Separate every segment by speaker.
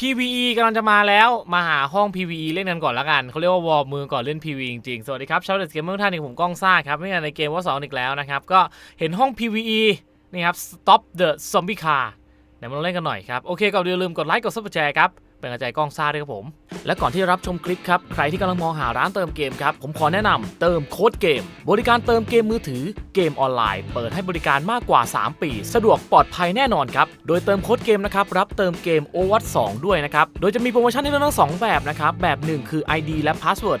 Speaker 1: PVE กำลังจะมาแล้วมาหาห้อง PVE เล่นกันก่อนละกันเขาเรียกว่าวอร์มมือก่อนเล่น PVE จริงๆ สวัสดีครับชาวเด็ดเกมเมืองท่านนี้ผมก้องซ่าครับไม่ใช่ในเกมว่าสองอีกแล้วนะครับ ก็เห็นห้อง PVE นี่ครับ Stop the Zombie Car เดี๋ยวมาลองเล่นกันหน่อยครับ โอเคก่อนอื่นอย่าลืมกดไลค์กดซับสไครต์ครับ เป็นกระจายกล้องซ่าด้วยครับผม และก่อนที่จะรับชมคลิปครับ ใครที่กำลังมองหาร้านเติมเกมครับ ผมขอแนะนำเติมโค้ดเกม บริการเติมเกมมือถือเกมออนไลน์ เปิดให้บริการมากกว่า 3 ปี สะดวกปลอดภัยแน่นอนครับ โดยเติมโค้ดเกมนะครับ รับเติมเกมโอวัตสด้วยนะครับ โดยจะมีโปรโมชั่นให้เลือกทั้งสองแบบนะครับ แบบ 1 คือ ID และ Password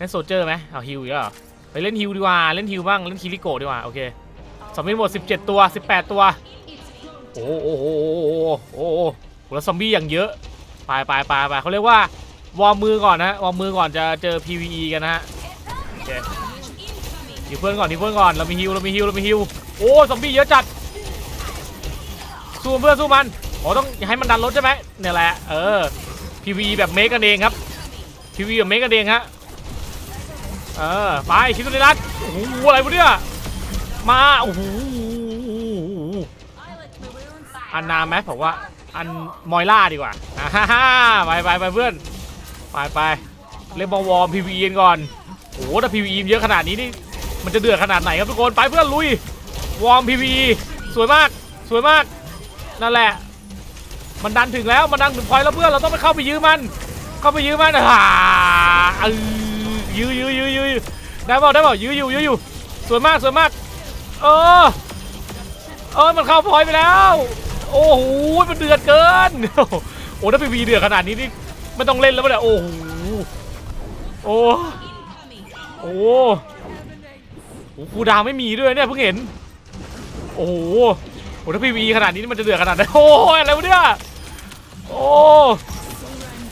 Speaker 1: เล่นโซเจอร์ไหมเอาฮิวอีกแล้วไปเล่นฮิวดีกว่า เล่นฮิวบ้าง เล่นคิริโกดีกว่า โอเคสมบินหมด 17 ตัว 18 ตัวโอ้โหโอ้โหโอ้โหโอ้โหโอ้โหแล้วซอมบี้อย่างเยอะ ไปไปไปไปเขาเรียกว่าวอร์มมือก่อนนะวอร์มมือก่อนจะเจอ PVE กันนะฮะโอเคทีเพื่อนก่อนทีเพื่อนก่อน เรามีฮิว เรามีฮิว เรามีฮิว โอ้ซอมบี้เยอะจัด สู้เพื่อนสู้มันอ๋อต้องให้มันดันรถใช่ไหมเนี่ยแหละ เออ PVE แบบเมคกันเองครับ PVE แบบเมคกันเองฮะ เออไปคิดตัวในรัดโอ้โหอะไรวะเนี่ยมาโอ้โหอันนาไหมผมว่าอันมอยล่าดีกว่าฮ่าฮ่าไปไปไปเพื่อนไปไปเล่นบอลวอร์ม PVE กันก่อนโอ้โหถ้า PVE เยอะขนาดนี้นี่มันจะเดือดขนาดไหนครับทุกคนไปเพื่อนลุยวอร์ม PVE สวยมากสวยมากนั่นแหละ มันดันถึงแล้วมันดันถึงพอยแล้วเพื่อนเราต้องไปเข้าไปยื้อมัน เข้าไปยื้อมันอ่าเออ ยื้อยื้อยื้อยื้อได้เปล่าได้เปล่ายื้ออยู่ยื้ออยู่สวยมากสวยมากเออเออมันเข้าพอยไปแล้ว โอ้โหมันเดือดเกินโอ้ถ้าพีวีเดือดขนาดนี้นี่ไม่ต้องเล่นแล้วเนี่ยโอ้โหโอ้โอ้โหคูดาวไม่มีด้วยเนี่ยเพิ่งเห็น โอ้โหโอ้ถ้าพีวีขนาดนี้นี่มันจะเดือดขนาดไหนโอ้ยอะไรวะเนี่ยโอ้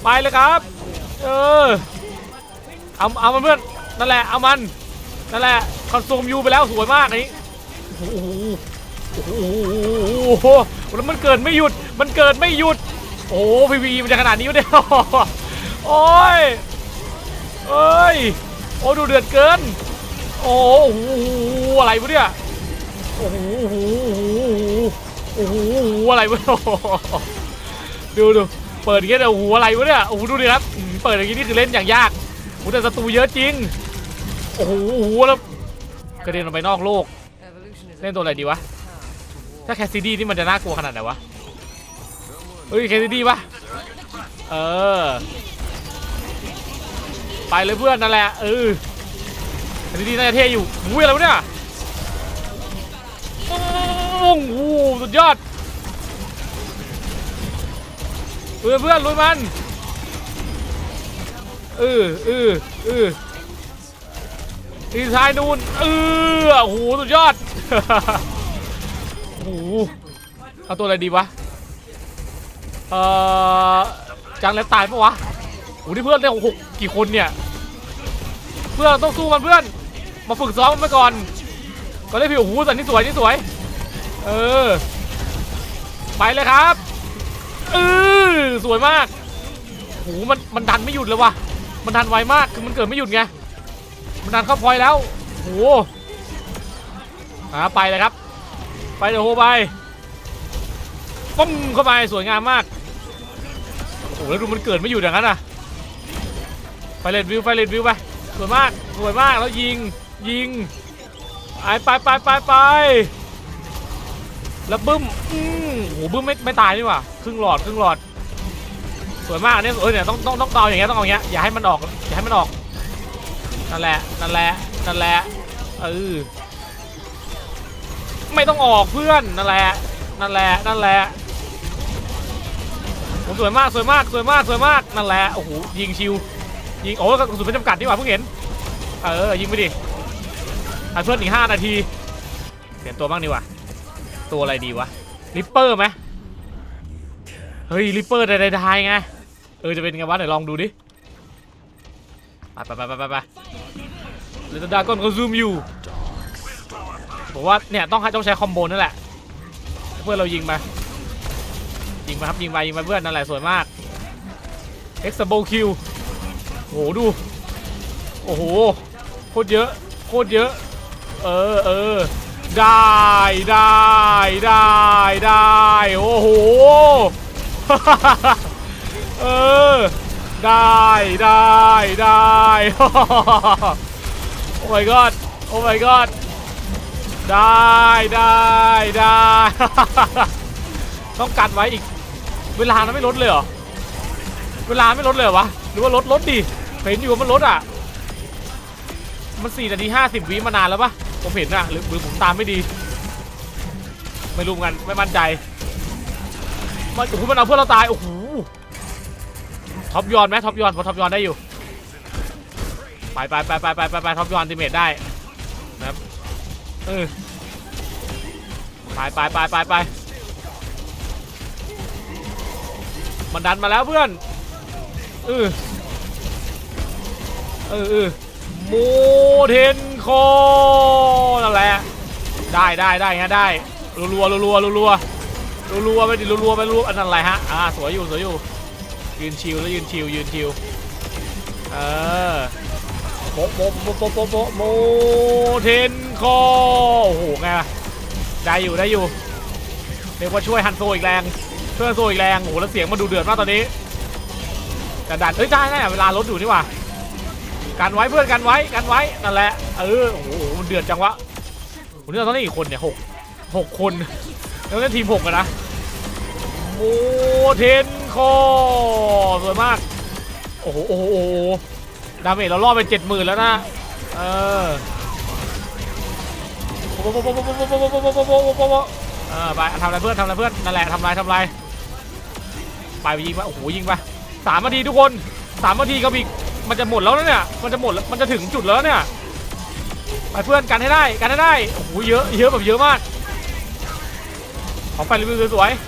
Speaker 1: ไปเลยครับ เออ เอาเอามันเพื่อนนั่นแหละเอามันนั่นแหละคอนซูมยูไปแล้วสวยมากนี้โอ้โหโอ้โหโอ้โหแล้วมันเกิดไม่หยุดมันเกิดไม่หยุด โอ้พีวีมันจะขนาดนี้วะเนี่ยโอ้ยเอ้ยโอ้ดูเดือดเกิน โอ้โหอะไรวะเนี่ยโอ้โหโอ้โหโอ้โหอะไรวะดูดูเปิดอย่างเงี้ยโอ้โหอะไรวะเนี่ยโอ้โหดูดิครับเปิดอย่างงี้นี่คือเล่นอย่างยาก โอ้แต่ศัตรูเยอะจริงโอ้โหอ้โหแล้วกระเด็นออกไปนอกโลก เล่นตัวอะไรดีวะ ถ้าแคสซิดี้นี่มันจะน่ากลัวขนาดไหนวะ เฮ้ยแคสซิดี้ปะเออ ไปเลยเพื่อนนั่นแหละเออแคสซิดี้น่าจะเท่อยู่อุ้ยอะไรวะเนี่ยโอ้โหสุดยอดเพื่อนเพื่อนลุยมัน เออเออเออดีไซน์นู่นเออโอ้โหสุดยอดโอ้โหเอาตัวอะไรดีวะเอ่อจังแล้วตายปะวะโอ้โหนี่เพื่อนได้หกกี่คนเนี่ยเพื่อนต้องสู้มันเพื่อน มาฝึกซ้อมมันไปก่อนก็ได้พี่โอ้โหแต่นี่สวยนี่สวย เออ ไปเลยครับเออสวยมากโอ้โหมันมันดันไม่หยุดเลยวะ มันดันไวมากคือมันเกิดไม่หยุดไงมันดันเข้าพอยแล้วโหอ่าไปเลยครับ ไปเดี๋ยวโหไปปุ้มเข้าไปสวยงามมากโอ้โหแล้วดูมันเกิดไม่หยุดอย่างนั้นอะไฟเลดวิวไฟเลดวิวไปสวยมากสวยมากแล้วยิงยิงไปไปไปไปไปแล้วบึ้มอืมโหบึ้มไม่ไม่ตายนี่หว่าครึ่งหลอดครึ่งหลอด สวยมากอันนี้เออเนี่ยต้องต้องต้องเอาอย่างเงี้ยต้องเอาอย่างเงี้ยอย่าให้มันออกอย่าให้มันออกนั่นแหละนั่นแหละนั่นแหละเออไม่ต้องออกเพื่อนนั่นแหละนั่นแหละนั่นแหละโอ้สวยมากสวยมากสวยมากสวยมากนั่นแหละโอ้โหยิงชิวยิงโอ้กระสุนไม่จำกัดนี่หว่าเพิ่งเห็นเออยิงไปดิเพื่อนอีกห้านาทีเปลี่ยนตัวบ้างดีกว่าตัวอะไรดีวะริปเปอร์ไหมเฮ้ยริปเปอร์ได้ได้ไง เออจะเป็นไงวะไหนลองดูดิไปไปไปไปไปเลตดาก้อนเขาซูมอยู่ผมว่าเนี่ยต้องให้ต้องใช้คอมโบนั่นแหละเพื่อนเรายิงไปยิงไปครับยิงไปยิงไปเพื่อนนั่นแหละสวยมาก e x a b l e kill โหดูโอ้โหโคตรเยอะโคตรเยอะ เออเออได้ได้ได้ได้โอ้โห เออ ได้ได้ได้โอ้ my god โอ้ my god ได้ได้ได้ ต้องกันไว้อีก เวลามันไม่ลดเลยเหรอ เวลาไม่ลดเลยเหรอวะ หรือว่าลดลดดิเห็นอยู่ว่ามันลดอะ มัน4นาที50วิมานานแล้วปะผมเห็นอะหรือหรือผมตามไม่ดี ไม่รู้กันไม่มั่นใจมันโอ้โหมันเอาเพื่อนเราตาย โอ้โห ท็อปยอนไหมท็อปยอนพอท็อปยอนได้อยู่ ไปไปไปไปไปไปไปท็อปยอนติเมทได้นะครับเออไปไปไปไปไปมันดันมาแล้วเพื่อนเออเออเออโมเทนโคนั่นแหละได้ได้ได้ฮะได้รัวรัวรัวรัวรัวรัวไปดิรัวรัวไปรัวอันนั้นอะไรฮะอ่าสวยอยู่สวยอยู่ ยืนชิวแล้วยืนชิวยืนชิวเออโปะโปะโปะโปะโปะโปะโมเทนโคโอ้โหไงล่ะได้อยู่ได้อยู่เรียกว่าช่วยฮันโซอีกแรงช่วยฮันโซอีกแรงโอ้โหแล้วเสียงมันดูเดือดมากตอนนี้แต่ดันเอ้ยได้ได้เวลาลดอยู่นี่หว่ากันไว้เพื่อนกันไว้กันไว้นั่นแหละเออโอ้โหมันเดือดจังวะวันนี้เราต้องได้อีกคนเนี่ยหกหกคนแล้วเล่นทีมหกกันนะ โอ้เทนคอสวยมาก โอ้โหโอ้ดาเมจเราล่อไปเจ็ดหมื่นแล้วนะ เออโอ้โหโอ้โหโอ้โหโอ้โโอ้โโอ้โโอ้โเออไปทำอะไรเพื่อนทำอะไรเพื่อนนั่นแหละทำลายทำลายไปยิงไปโอ้โหยิงไปสามนาทีทุกคนสามนาทีก็มีมันจะหมดแล้วนะเนี่ยมันจะหมดมันจะถึงจุดแล้วเนี่ยไปเพื่อนกันให้ได้กันให้ได้โอ้โหเยอะเยอะแบบเยอะมากของไปรีวิวสวยๆ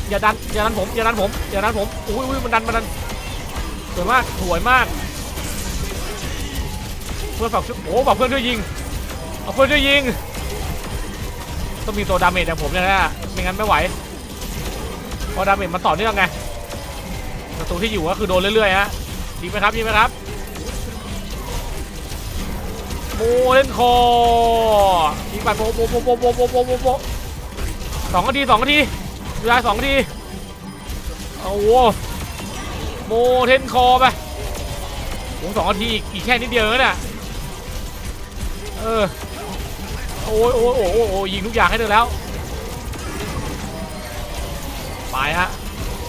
Speaker 1: อย่าดันอย่าดันผมอย่าดันผมอย่าดันผมอุ้ยอ้ยมันดันมันดันสวยมากสวยมาก เพื่อนฝากช่วยโอ้ฝากเพื่อนช่วยยิงเอาเพื่อนช่วยยิงต้องมีตัวดาเมจอย่างผมเนี่ยนะไม่งั้นไม่ไหวเพราะดาเมจมันต่อเนื่องไงประตูที่อยู่ก็คือโดนเรื่อยๆฮะยิงไหมครับยิงไหมครับโมเล่นคอยิงไปโปโปโปโปโปโปโปสองนาทีสองนาที เวลาสองนาทีเอาโว้โมเทนคอไปโอ้สองนาทีอีกแค่นิดเดียวเองนะเออโอ้ยโอ้ยโอ้ยโอ้ยยิงทุกอย่างให้เธอแล้วไปฮะ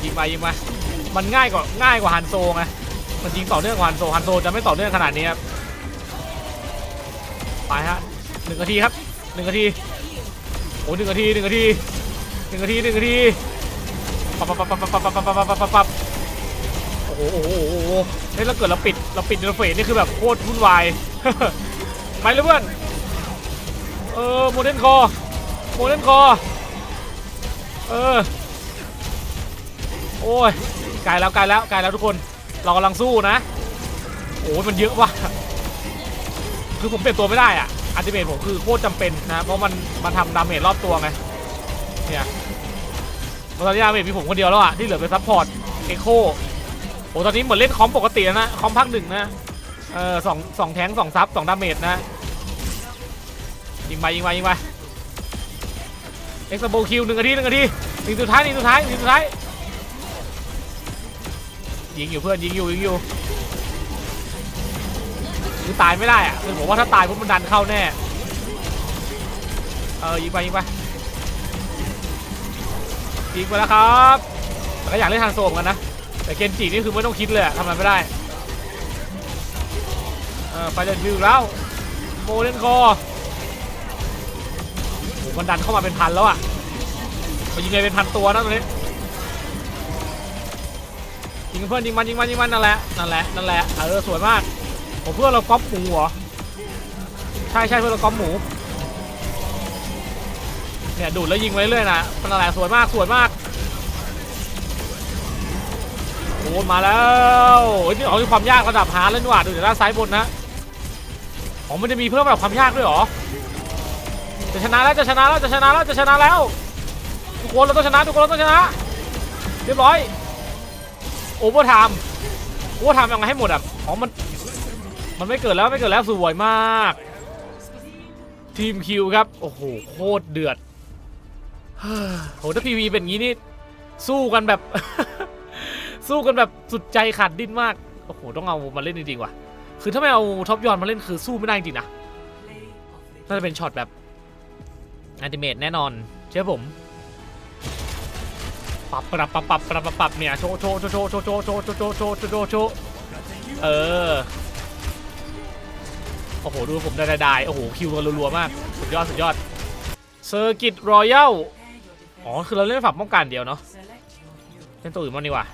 Speaker 1: ยิงไปยิงไปมันง่ายกว่าง่ายกว่าฮันโซไงมันยิงต่อเนื่องกว่าฮันโซฮันโซจะไม่ต่อเนื่องขนาดนี้ครับไปฮะหนึ่งนาทีครับหนึ่งนาทีโอ้หนึ่งนาทีหนึ่งนาที นึ่งนาทีหนึ่งนาทีปับปับปับปับปับปับปับปับปับปับปับโอ้โหโอ้โหโอ้โหเฮ้ยแล้วเกิดเราปิดเราปิดเดลเฟสนี่คือแบบโคตรวุ่นวายไปเลยเพื่อนเออโมเดนคอโมเดนคอเออโอ้ยไกลแล้วไกลแล้วไกลแล้วทุกคนเรากำลังสู้นะโอ้ยมันเยอะว่ะคือผมเปลี่ยนตัวไม่ได้อะอัลติเมทผมคือโคตรจำเป็นนะเพราะมันมันทำดาเมจรอบตัวไงเนี่ย ตอนนี้ดาเมจมีผมคนเดียวแล้วอะที่เหลือเป็นซัพพอร์ตเอ็กโคโอ้ตอนนี้เหมือนเล่นคอมปกติแล้วนะคอมภาคหนึ่งนะเออสองสองแทงสองซับสองดาเมจนะยิงไปยิงไปยิงไปเอ็กซ์โบคิวหนึ่งนาทีหนึ่งนาทีหนึ่งสุดท้ายหนึ่งสุดท้ายหนึ่งสุดท้ายยิงอยู่เพื่อนยิงอยู่ยิงอยู่คือตายไม่ได้อะคือผมว่าถ้าตายปุ๊บมันดันเข้าแน่เออยิงไปยิงไป ยิงไปแล้วครับแต่ก็อยากเล่นทางโซมกันนะ แต่เกนจินี่คือไม่ต้องคิดเลยทำอะไรไม่ได้เออไฟเดนวิวแล้วโมเลนคอโอ้มันดันเข้ามาเป็นพันแล้วอะมันยิงไงเป็นพันตัวนะตรงนี้ยิงเพื่อนยิงมันยิงมันยิงมันนั่นแหละนั่นแหละนั่นแหละเออสวยมากโอ้เพื่อนเราก๊อปหมูเหรอใช่ใช่เพื่อนเราก๊อปหมู เนี่ยดูดแล้วยิงไว้เรื่อยนะนั่นแหละสวยมากสวยมากโอ้มาแล้วเฮ้ยนี่เขามีความยากระดับฮาร์ดเลยนี่หว่าดูจากด้านซ้ายบนนะอ๋อมันจะมีเพิ่มระดับความยากด้วยหรอจะชนะแล้วจะชนะแล้วจะชนะแล้วจะชนะแล้วทุกคนเราต้องชนะทุกคนเราต้องชนะ เรียบร้อยโอเวอร์ไทม์โอเวอร์ไทม์ยังไงให้หมดอะอ๋อมันมันไม่เกิดแล้วไม่เกิดแล้วสวยมากทีมคิวครับ โอ้โห โคตรเดือด โหถ้าพีวีเป็นงี้นี่สู้กันแบบ สู้กันแบบสุดใจขาดดิ้นมากโอ้โหต้องเอามาเล่นจริงๆว่ะ คือถ้าไม่เอาท็อปยอนมาเล่นคือสู้ไม่ได้จริงนะน่าจะเป็นช็อตแบบอันติเมตแน่นอนเชื่อผมปรับปรับปรับปรับปรับปรับเนี่ยโชว์โชว์โชว์โชว์โชว์โชว์โชว์โชว์โชว์โชว์โชว์โชโชเออโอ้โหดูผมได้ได้ได้โอ้โหคิวกันรัวๆมาก สุดยอดสุดยอดเซอร์กิตรอยัล อ๋อ คือเราเล่นฝักป้องกันเดียวเนาะ เล่นตัวอื่นบ้างดีกว่า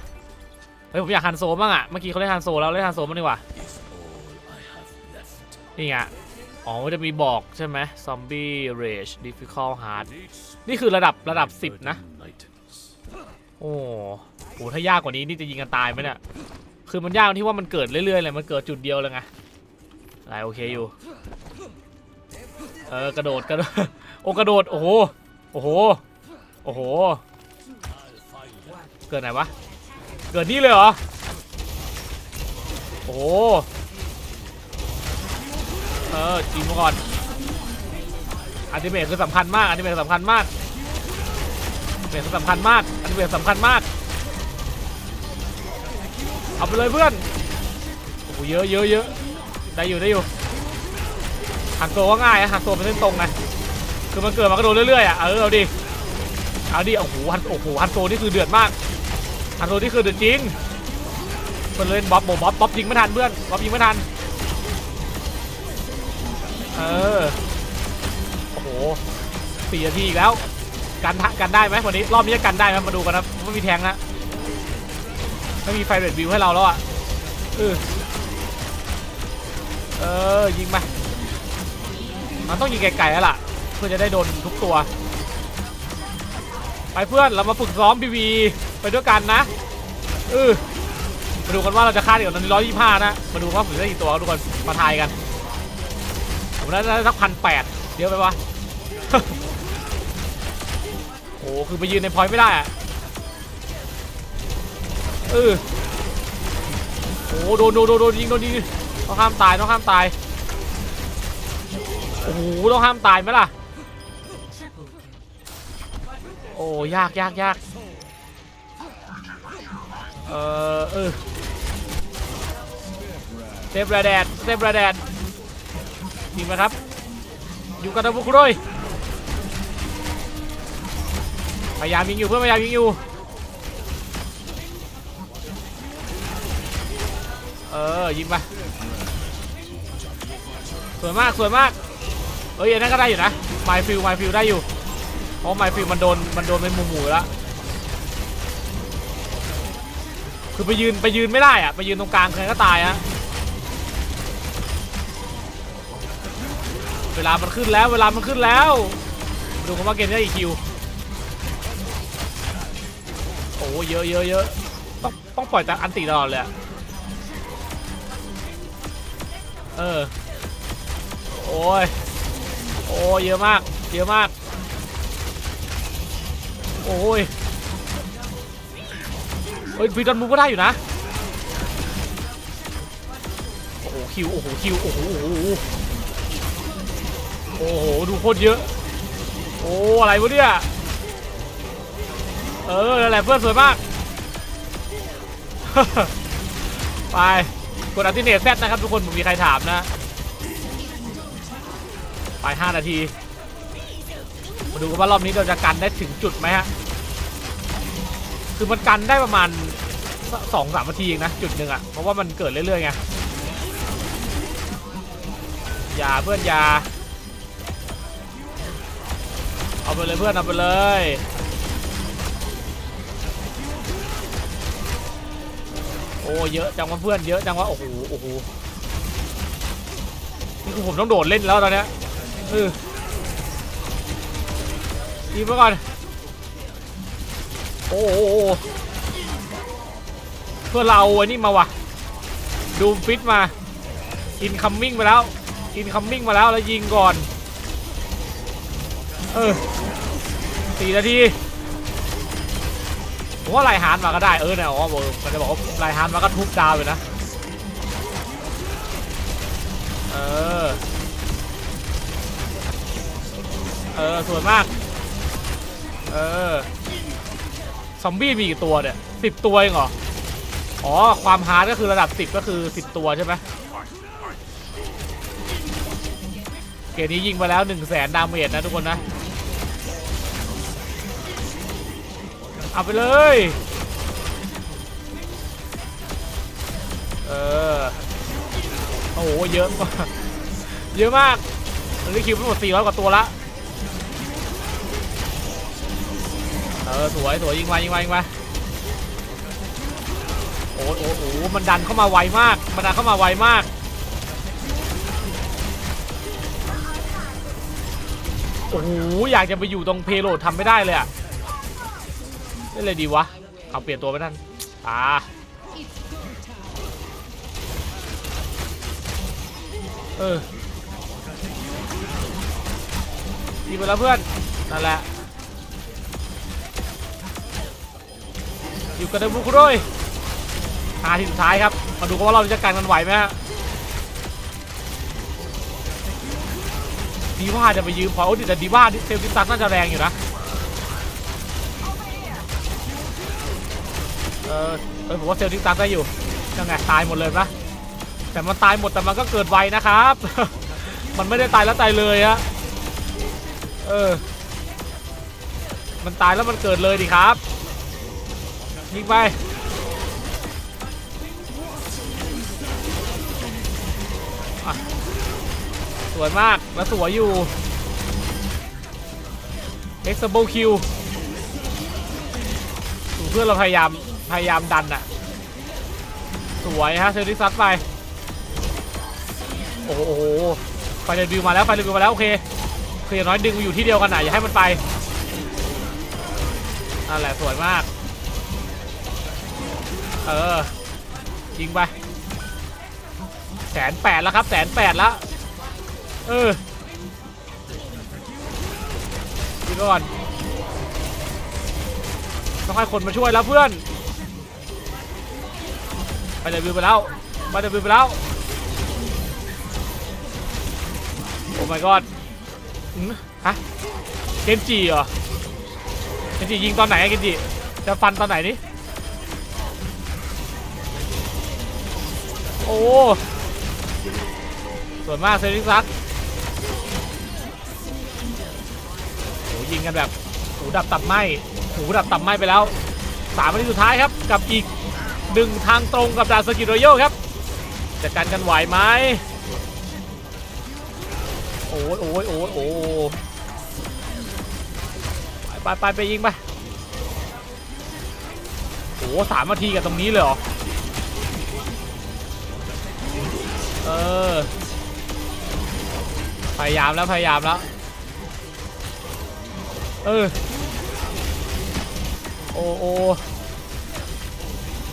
Speaker 1: เฮ้ย ผมอยากฮันโซบ้างอะเมื่อกี้เขาเล่นฮันโซแล้วเล่นฮันโซบ้างดีกว่า นี่ไง อ๋อมันจะมีบอกใช่ไหมซอมบี้เรจดิฟิคอลฮาร์ดนี่คือระดับระดับ 10 นะ โอ้โห ถ้ายากกว่านี้นี่จะยิงกันตายไหมเนี่ย คือมันยากที่ว่ามันเกิดเรื่อยๆเลย มันเกิดจุดเดียวเลยไงอะไรโอเคอยู่ เออกระโดดกระโดด โอ้กระโดด โอ้โห โอ้โห อ้โห เกิดไหนวะ เกิดนี่เลยเหรอ โอ้โห เออจิงมก่อนอันติเมทคือสำคัญมากอันติเมทสำคัญมากเบสสำคัญมากอันนี้เบสสำคัญมาก เอาไปเลยเพื่อน โอ้โหเยอะเยอะเยอะได้อยู่ได้อยู่หันโซก็ง่ายอะหันโซเป็นเส้นตรงไงคือมันเกิดมาก็โดนเรื่อยๆอะเออเอาดิ เอาดิโอ้โหฮันโอ้โหฮันโซนี่คือเดือดมากฮันโซนี่คือเดือดจริงมันเล่นบ๊อบบ๊อบบ๊อบยิงไม่ทันเพื่อนบ๊อบยิงไม่ทันเออโอ้โหสี่นาทีอีกแล้วกันทะกันได้ไหมวันนี้รอบนี้จะกันได้ไหมมาดูกันนะไม่มีแทงนะไม่มีไฟเรดวิวให้เราแล้วอะเออเออยิงไปมันต้องยิงไกลๆแล้วล่ะ เพื่อจะได้โดนทุกตัว ไปเพื่อนเรามาฝึกซ้อมพีวีไปด้วยกันนะเออมาดูกันว่าเราจะฆ่าเดี๋ยวตอนนี้ร้อยยี่ห้านะ มาดูว่าฝึกได้กี่ตัวทุกคนมาทายกันผมน่าจะได้สักพันแปดเดี๋ยวไปวะโอ้คือไปยืนในพอยต์ไม่ได้อะเออโอ้โดนโดนโดนโดนยิงโดนยิงต้องห้ามตายต้องห้ามตายโอ้โหต้องห้ามตายไหมล่ะ โอ้ยากยากยากเออเออเซฟระแดดเซฟระแดดยิงไหมครับ อยู่กันนะพวกคุณด้วยพยายามยิงอยู่เพื่อนพยายามยิงอยู่เออยิงไปสวยมากสวยมากเอ้ยอันนั้นก็ได้อยู่นะไมฟิลไมฟิลได้อยู่ เพราะไมฟิลมันโดนมันโดนเป็นหมู่หมู่แล้วคือไปยืนไปยืนไม่ได้อะไปยืนตรงกลางใครก็ตายฮะเวลามันขึ้นแล้วเวลามันขึ้นแล้ว ดูกันว่าเกมนี้ได้กี่คิวโอ้เยอะเยอะเยอะต้องต้องปล่อยแต่อันติตลอดเลยอะเออโอ้ยโอ้เยอะมาก เยอะมาก โอ้ยเฮ้ยฟีดอนมูก็ได้อยู่นะโอ้โหคิวโอ้โหคิวโอ้โหโอ้โหโอ้โหดูโคตรเยอะ โอ้อะไรวะเนี่ยเออนั่นแหละเพื่อนสวยมาก ไปกดอัลติเนตแซดนะครับทุกคนผมมีใครถามนะ ไป 5 นาที มาดูกันว่ารอบนี้เราจะกันได้ถึงจุดไหมฮะ คือมันกันได้ประมาณสองสามนาทีเองนะ จุดหนึ่งอะเพราะว่ามันเกิดเรื่อยๆไงยาเพื่อนยา เอาไปเลยเพื่อนเอาไปเลยโอ้เยอะจังวะเพื่อนเยอะจังวะโอ้โหโอ้โหนี่คือผมต้องโดดเล่นแล้วตอนเนี้ยเออทีไปก่อน โอ้โหเพื่อเราไอ้นี่มาวะดูฟิตมาอินคัมมิ่งมาแล้วอินคัมมิ่งมาแล้วแล้วยิงก่อนเออสี่นาทีผมว่าไลฮาร์ดมาก็ได้เออเนี่ยอ๋อบอกมันจะบอกว่าไลฮาร์ดมาก็ทุบดาวเลยนะเออเออสวยมากเออ ซอมบี้มีกี่ตัวเนี่ยสิบตัวเองเหรอ อ๋อ ความฮาร์ดก็คือระดับสิบก็คือสิบตัวใช่ไหมเกมนี้ยิงไปแล้วหนึ่งแสนดาเมจนะทุกคนนะ เอาไปเลย เออ โอ้โห เยอะมาก เยอะมากตอนนี้คิวทั้งหมด400กว่าตัวละ เออสวยสวยยิงมายิงมายิงมาโอ้โหโอ้โหมันดันเข้ามาไวมาก มันดันเข้ามาไวมากโอ้โหอยากจะไปอยู่ตรงเพโลดทำไม่ได้เลยอะนี่เลยดีวะเอาเปลี่ยนตัวไปนั่นอ่าเออยิงไปแล้วเพื่อนนั่นแหละ อยู่กับเดบุกด้วยหาทีสุดท้ายครับ มาดูกันว่าเราจะกันกันไหวไหมฮะดีว่าจะไปยืมพอโอ้ดิแต่ดีว่าเซลติซักน่าจะแรงอยู่นะ เออเออผมว่าเซลติซักได้อยู่ยังไงตายหมดเลยนะแต่มันตายหมดแต่มันก็เกิดไวนะครับ มันไม่ได้ตายแล้วตายเลยอะเออ มันตายแล้วมันเกิดเลยดิครับ ยิงไปสวยมาก แล้วสวยอยู่ e x a b l e Q เพื่อนเราพยายาม พยายามดันอะสวยฮะเซลลิซัสไป โอ้โห ไฟเดบิวมาแล้ว ไฟเดบิวมาแล้ว โอเคคืออย่างน้อยดึงมาอยู่ที่เดียวกันนะอย่าให้มันไปนั่นแหละสวยมาก เออยิงไปแสนแปดแล้วครับแสนแปดแล้ว เออยิงก่อนต้องให้คนมาช่วยแล้วเพื่อนไปเดบิวไปแล้วไปเดบิวไปแล้วโอ้ my god อืมฮะเกนจิเหรอเกนจิยิงตอนไหนเกนจิจะฟันตอนไหนนี่ โอ้สวยมากเซริซักโอ้ยิงกันแบบหูดับตับไหมหูดับตับไหมไปแล้วสามนาทีสุดท้ายครับ กับอีกหนึ่งทางตรงกับดาสกิโรโยครับจัดการกันไหวไหมโอ้ยโอ้ยโอ้ยโอ้ยไปไปไปไปยิงไปโอ้สามนาทีกับตรงนี้เลยเหรอ เออ พยายามแล้วพยายามแล้ว เออ โอ้โอ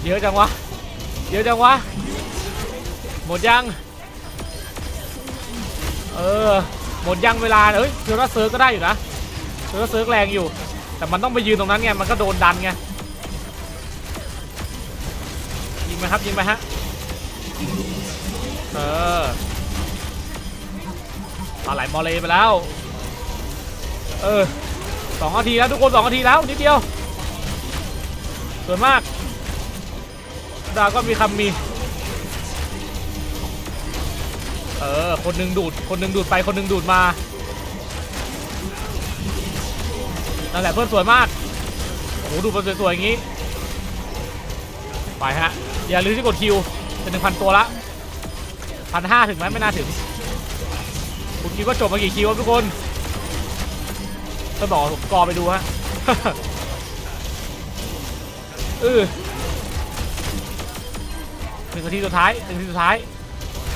Speaker 1: เยอะจังวะ เยอะจังวะ หมดยัง เออ หมดยังเวลา เอ้ยเทอร์เซิร์ฟก็ได้อยู่นะเทอร์เซิร์ฟแรงอยู่ แต่มันต้องไปยืนตรงนั้นไง มันก็โดนดันไง ยิงไหมครับยิงไหมฮะ เออปลาไหลมอเลไปแล้ว เออสองนาทีแล้วทุกคนสองนาทีแล้วนิดเดียวสวยมาก ดาก็มีคำมี เออ คนหนึ่งดูด คนหนึ่งดูดไป คนหนึ่งดูดมา นั่นแหละเพื่อนสวยมาก โอ้โห ดูเพื่อนสวยๆอย่างนี้ ไปฮะ อย่าลืมที่กดคิว เป็นหนึ่งพันตัวละ พันห้าถึงไหมไม่น่าถึง คุณคิดว่าจบมากี่คิวครับทุกคนต้องบอกผมกอไปดูฮะเออหนึ่งนาทีสุดท้ายหนึ่งนาทีสุดท้าย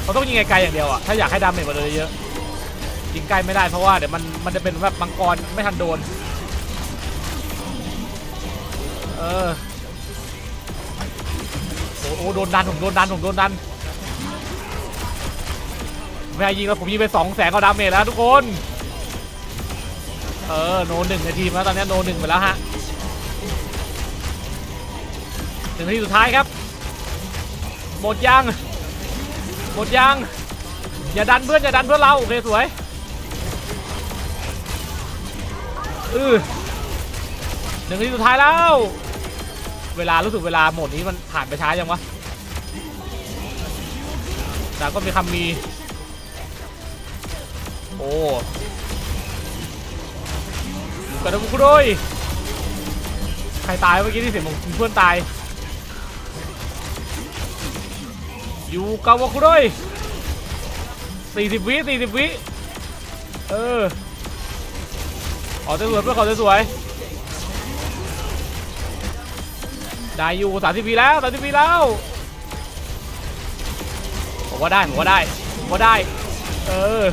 Speaker 1: เขาต้องยิงไกลๆอย่างเดียวอะถ้าอยากให้ดาเมจมันเลยเยอะยิงใกล้ไม่ได้เพราะว่าเดี๋ยวมันมันจะเป็นแบบมังกรไม่ทันโดน เออโอ้โหโดนดันผมโดนดันผมโดนดัน ไม่ยิงแล้วผมยิงไปสองแสนก็ดาเมจแล้วทุกคน เออโนหนึ่งนาทีแล้วตอนนี้โนหนึ่งไปแล้วฮะหนึ่งนาทีสุดท้ายครับ หมดยัง หมดยัง อย่าดันเพื่อนอย่าดันเพื่อนเราโอเคสวยเออหนึ่งนาทีสุดท้ายแล้ว เวลารู้สึกเวลาหมดนี้มันผ่านไปช้ายังวะแต่ก็มีคำมี โอ้กระดูกด้วยใครตายเมื่อกี้ที่เสียงผมเพื่อนตาย อยู่กับวาคุด้วย40วิ40วิ เออ ขอสวยเพื่อขอสวยได้อยู่30วิแล้ว30วิแล้วผมว่าได้ผมว่าได้ผมว่าได้ เออ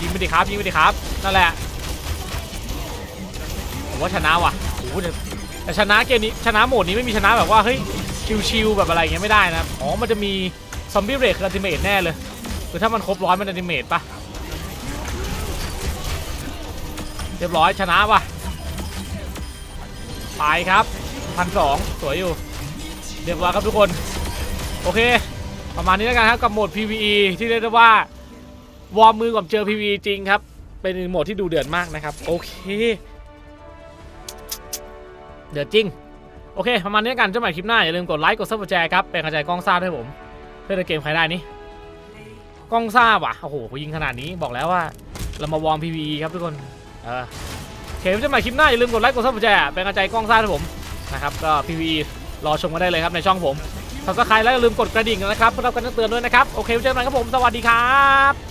Speaker 1: ยิงไปดิครับยิงไปดิครับนั่นแหละผมว่าชนะว่ะโอ้โหแต่ชนะเกมนี้ชนะโหมดนี้ไม่มีชนะแบบว่าเฮ้ยชิวๆแบบอะไรเงี้ยไม่ได้นะอ๋อมันจะมีซอมบี้เรกคืออัติเมทแน่เลยคือถ้ามันครบร้อยมันอัติเมทปะเรียบร้อยชนะว่ะไปครับพันสองสวยอยู่เรียบร้อยครับทุกคน โอเค ประมาณนี้แล้วกันครับกับโหมด PVE ที่เรียกได้ว่า วอร์มมือก่อนเจอ PVE จริงครับ เป็นโหมดที่ดูเดือดมากนะครับ โอเค เดือดจริง โอเค ประมาณนี้กันเจอกันใหม่คลิปหน้า อย่าลืมกดไลค์กดซับสไครต์ครับ เป็นกำลังใจกล้องซ่าด้วยผม เพื่อเกมใครได้นี่กล้องซ่าว่ะ โอ้โหยิงขนาดนี้บอกแล้วว่า เรามาวอร์ม PVE ครับทุกคน เออโอเคเจอกันใหม่คลิปหน้าอย่าลืมกดไลค์กดซับสไครต์เป็นกำลังใจกล้องซ่าด้วยผมนะครับก็ PVE รอชมกันได้เลยครับในช่องผมซับสไครต์แล้วอย่าลืมกดกระดิ่งนะครับเพื่อรับการแจ้งเตือนด้วยนะครับ โอเคไว้เจอกันครับผม สวัสดีครับ